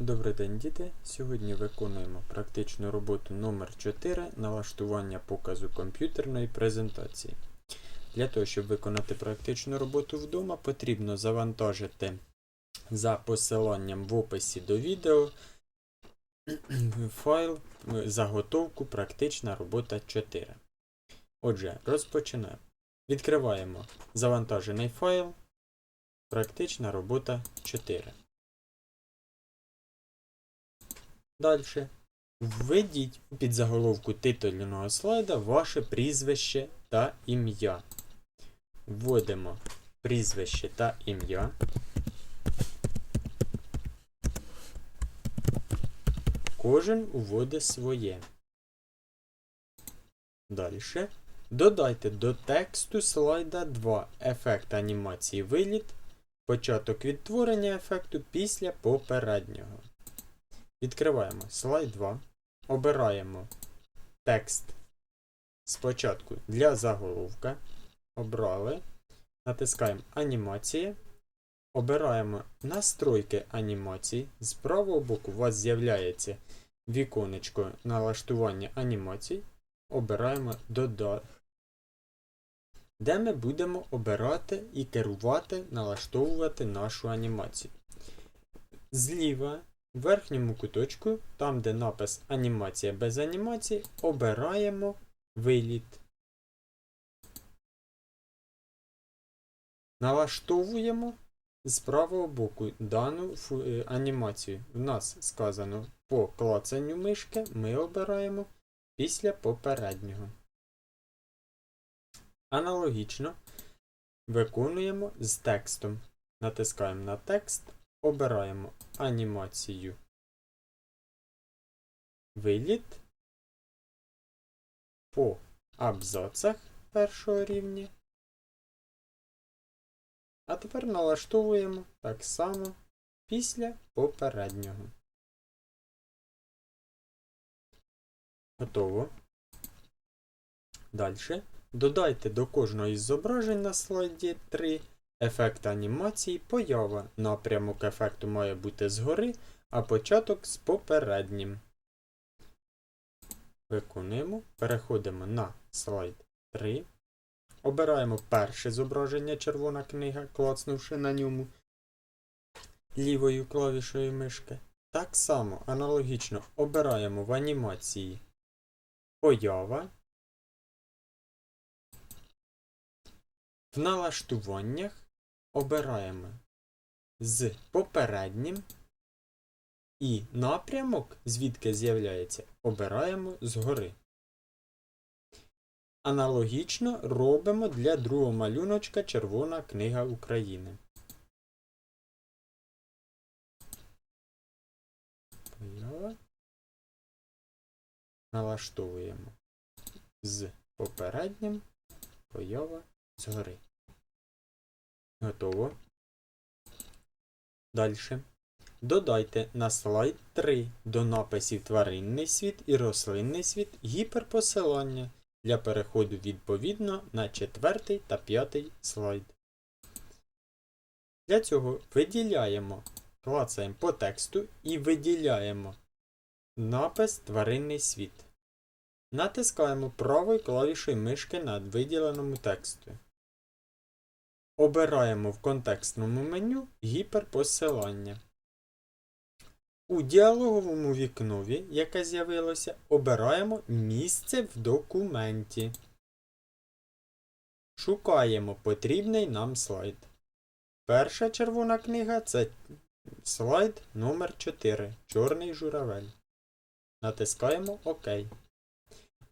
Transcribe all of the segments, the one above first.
Добрий день, діти! Сьогодні виконуємо практичну роботу номер 4 налаштування показу комп'ютерної презентації. Для того, щоб виконати практичну роботу вдома, потрібно завантажити за посиланням в описі до відео файл заготовку Практична робота 4. Отже, розпочинаємо. Відкриваємо завантажений файл Практична робота 4. Далі. Введіть у підзаголовку титульного слайда ваше прізвище та ім'я. Вводимо прізвище та ім'я. Кожен уводить своє. Далі. Додайте до тексту слайда 2 ефект анімації виліт, початок відтворення ефекту після попереднього. Відкриваємо слайд 2. Обираємо текст спочатку для заголовка. Обрали. Натискаємо анімації. Обираємо настройки анімації. З правого боку у вас з'являється віконечко налаштування анімацій. Обираємо додати. Де ми будемо обирати і керувати, налаштовувати нашу анімацію. Зліва верхньому куточку, там де напис Анімація без анімації, обираємо виліт. Налаштовуємо з правого боку дану е, анімацію. В нас сказано по клацанню мишки ми обираємо після попереднього. Аналогічно виконуємо з текстом. Натискаємо на текст, обираємо анімацію. Виліт по абзацах першого рівня. А тепер налаштовуємо так само після попереднього. Готово. Далі. Додайте до кожного із зображень на слайді 3 ефект анімації поява. Напрямок ефекту має бути згори, а початок з попереднім. Виконуємо. Переходимо на слайд 3. Обираємо перше зображення червона книга, клацнувши на ньому лівою клавішою мишки. Так само аналогічно обираємо в анімації поява. В налаштуваннях обираємо з попереднім і напрямок, звідки з'являється, обираємо згори. Аналогічно робимо для другого малюночка Червона книга України. Налаштовуємо з попереднім поява згори. Готово. Далі. Додайте на слайд 3 до написів тваринний світ і рослинний світ гіперпосилання для переходу відповідно на четвертий та п'ятий слайд. Для цього виділяємо, клацаємо по тексту і виділяємо напис тваринний світ. Натискаємо правою клавішою мишки над виділеному тексту. Обираємо в контекстному меню гіперпосилання. У діалоговому вікнові, яке з'явилося, обираємо місце в документі. Шукаємо потрібний нам слайд. Перша червона книга це слайд номер 4 Чорний журавель. Натискаємо ОК.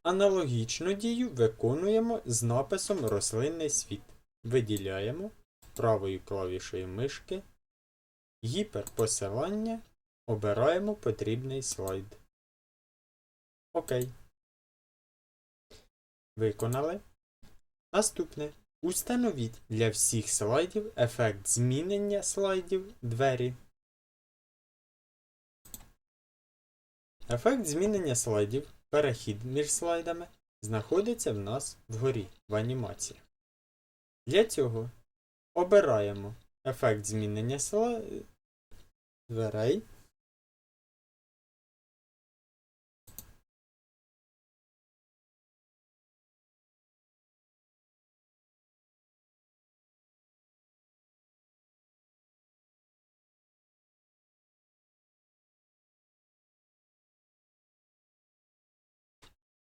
Аналогічну дію виконуємо з написом Рослинний світ. Виділяємо правою клавішою мишки, гіперпосилання, обираємо потрібний слайд. Окей. Виконали. Наступне. Установіть для всіх слайдів ефект змінення слайдів двері. Ефект змінення слайдів, перехід між слайдами, знаходиться в нас вгорі в анімації. Для цього обираємо ефект змінення села дверей.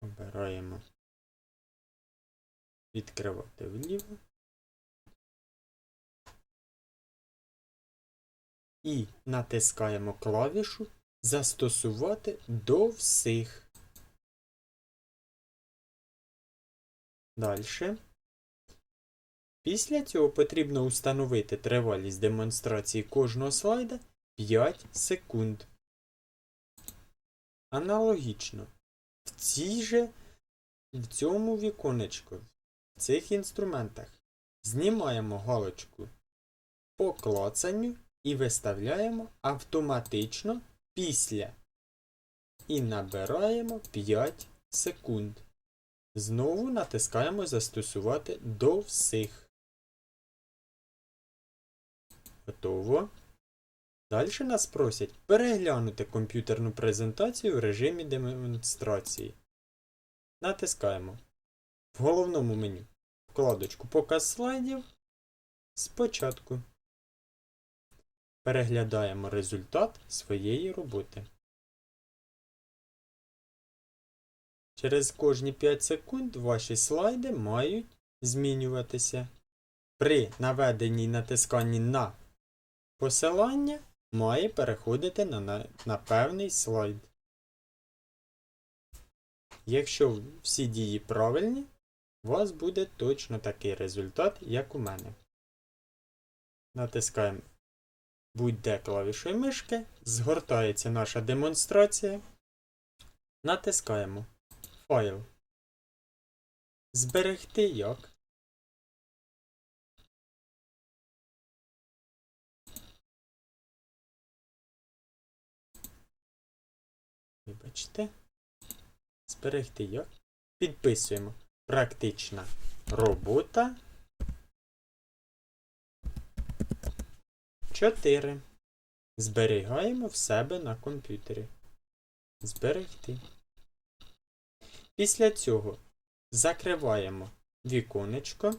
Обираємо відкривати вліво. І натискаємо клавішу Застосувати до всіх. Далі. Після цього потрібно установити тривалість демонстрації кожного слайда 5 секунд. Аналогічно. В цій же в цьому віконечку, в цих інструментах знімаємо галочку по клацанню і виставляємо автоматично після. І набираємо 5 секунд. Знову натискаємо Застосувати до всіх. Готово. Далі нас просять переглянути комп'ютерну презентацію в режимі демонстрації. Натискаємо в головному меню вкладочку Показ слайдів. Спочатку. Переглядаємо результат своєї роботи. Через кожні 5 секунд ваші слайди мають змінюватися. При наведенні натисканні на посилання має переходити на, на, на певний слайд. Якщо всі дії правильні, у вас буде точно такий результат, як у мене. Натискаємо будь-де клавішою мишки, згортається наша демонстрація. Натискаємо Файл. Зберегти як. Вибачте. Зберегти як. Підписуємо. Практична робота. 4. Зберігаємо в себе на комп'ютері. Зберегти. Після цього закриваємо віконечко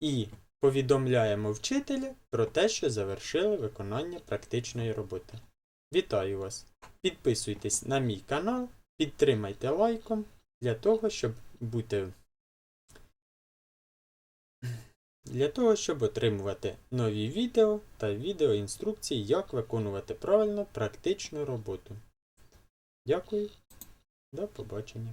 і повідомляємо вчителя про те, що завершили виконання практичної роботи. Вітаю вас! Підписуйтесь на мій канал, підтримайте лайком для того, щоб бути. Для того, щоб отримувати нові відео та відеоінструкції, як виконувати правильно практичну роботу. Дякую, до побачення.